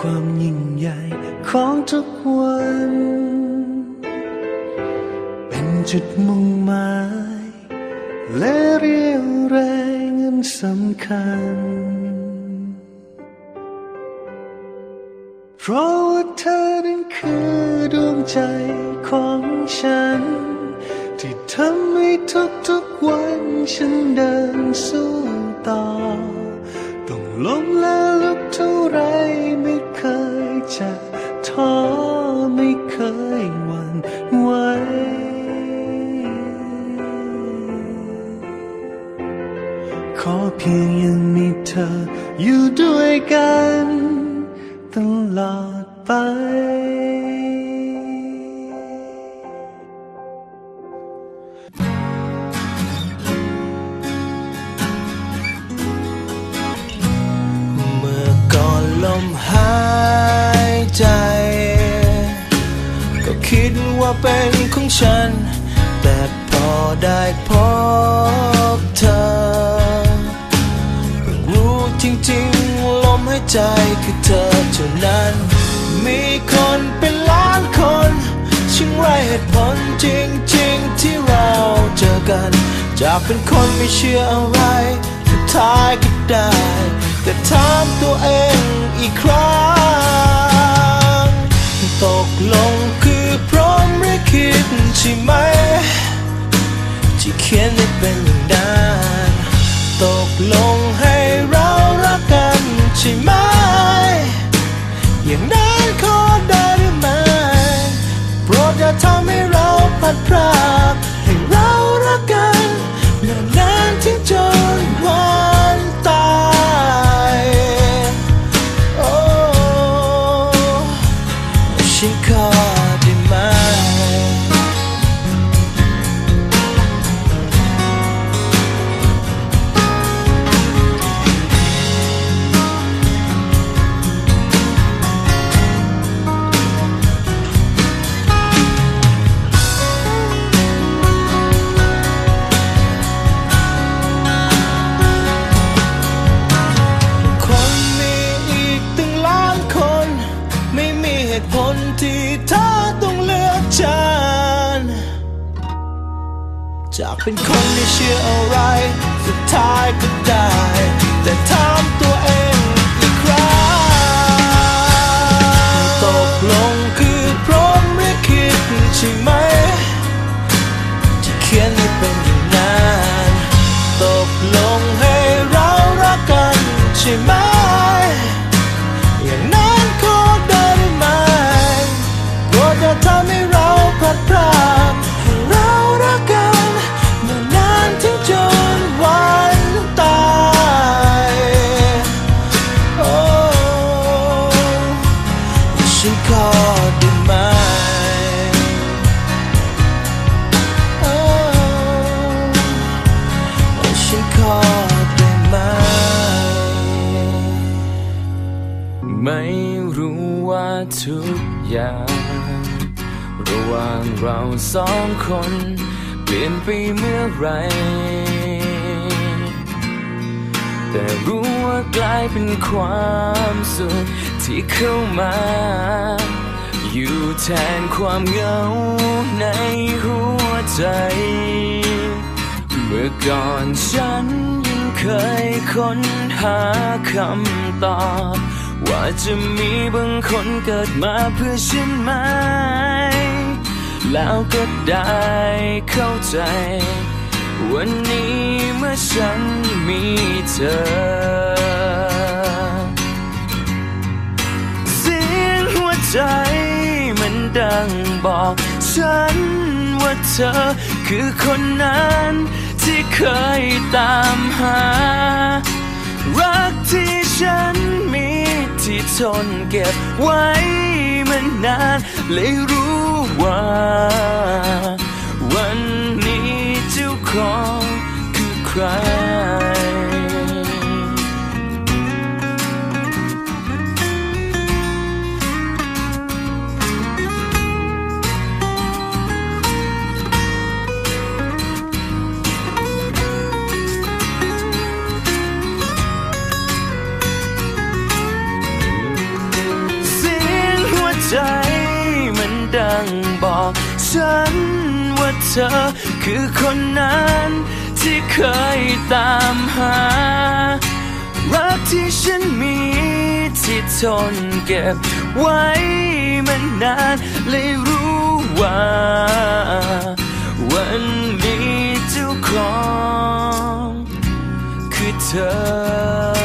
ความยิ่งใหญ่ของทุกวัน เป็นจุดมุ่งหมายและเรียวแรงอันสำคัญ เพราะว่าเธอนั้นคือดวงใจของฉัน ที่ทำให้ทุกๆวันฉันเดินสู้ต่อ ต้องล้มและลุกเท่าไร เธออยู่ด้วยกันตลอดไป เมื่อก่อนลมหายใจ ก็คิดว่าเป็นของฉัน แต่พอได้พบ คือเธอเท่านั้น มีคนเป็นล้านคนช่างไรเหตุผลจริงๆที่เราเจอกัน จากเป็นคนไม่เชื่ออะไรสุดท้ายก็ได้ แต่ถามตัวเองอีกครั้ง ตกลงคือพร้อมหรือคิดใช่ไหม ที่เขียนไม่เป็นอย่างนั้นตกลงให้ พลัดพรา จากเป็นคนไม่เชื่ออะไรสุดท้ายก็ได้แต่ถา รู้ว่าทุกอย่าง ระหว่างเราสองคน เปลี่ยนไปเมื่อไร แต่รู้ว่ากลายเป็นความสุขที่เข้ามา อยู่แทนความเหงาในหัวใจ เมื่อก่อนฉันยังเคยค้นหาคำตอบ ว่าจะมีบางคนเกิดมาเพื่อฉันไหม แล้วก็ได้เข้าใจ วันนี้เมื่อฉันมีเธอ เสียงหัวใจมันดังบอกฉันว่าเธอคือคนนั้นที่เคยตามหา รักที่ฉัน ที่ทนเก็บไว้มานาน เลยรู้ว่า วันนี้เจ้าของคือใคร ฉันว่าเธอคือคนนั้นที่เคยตามหา รักที่ฉันมีที่ทนเก็บไว้มานานเลยรู้ว่า วันนี้เจ้าของคือเธอ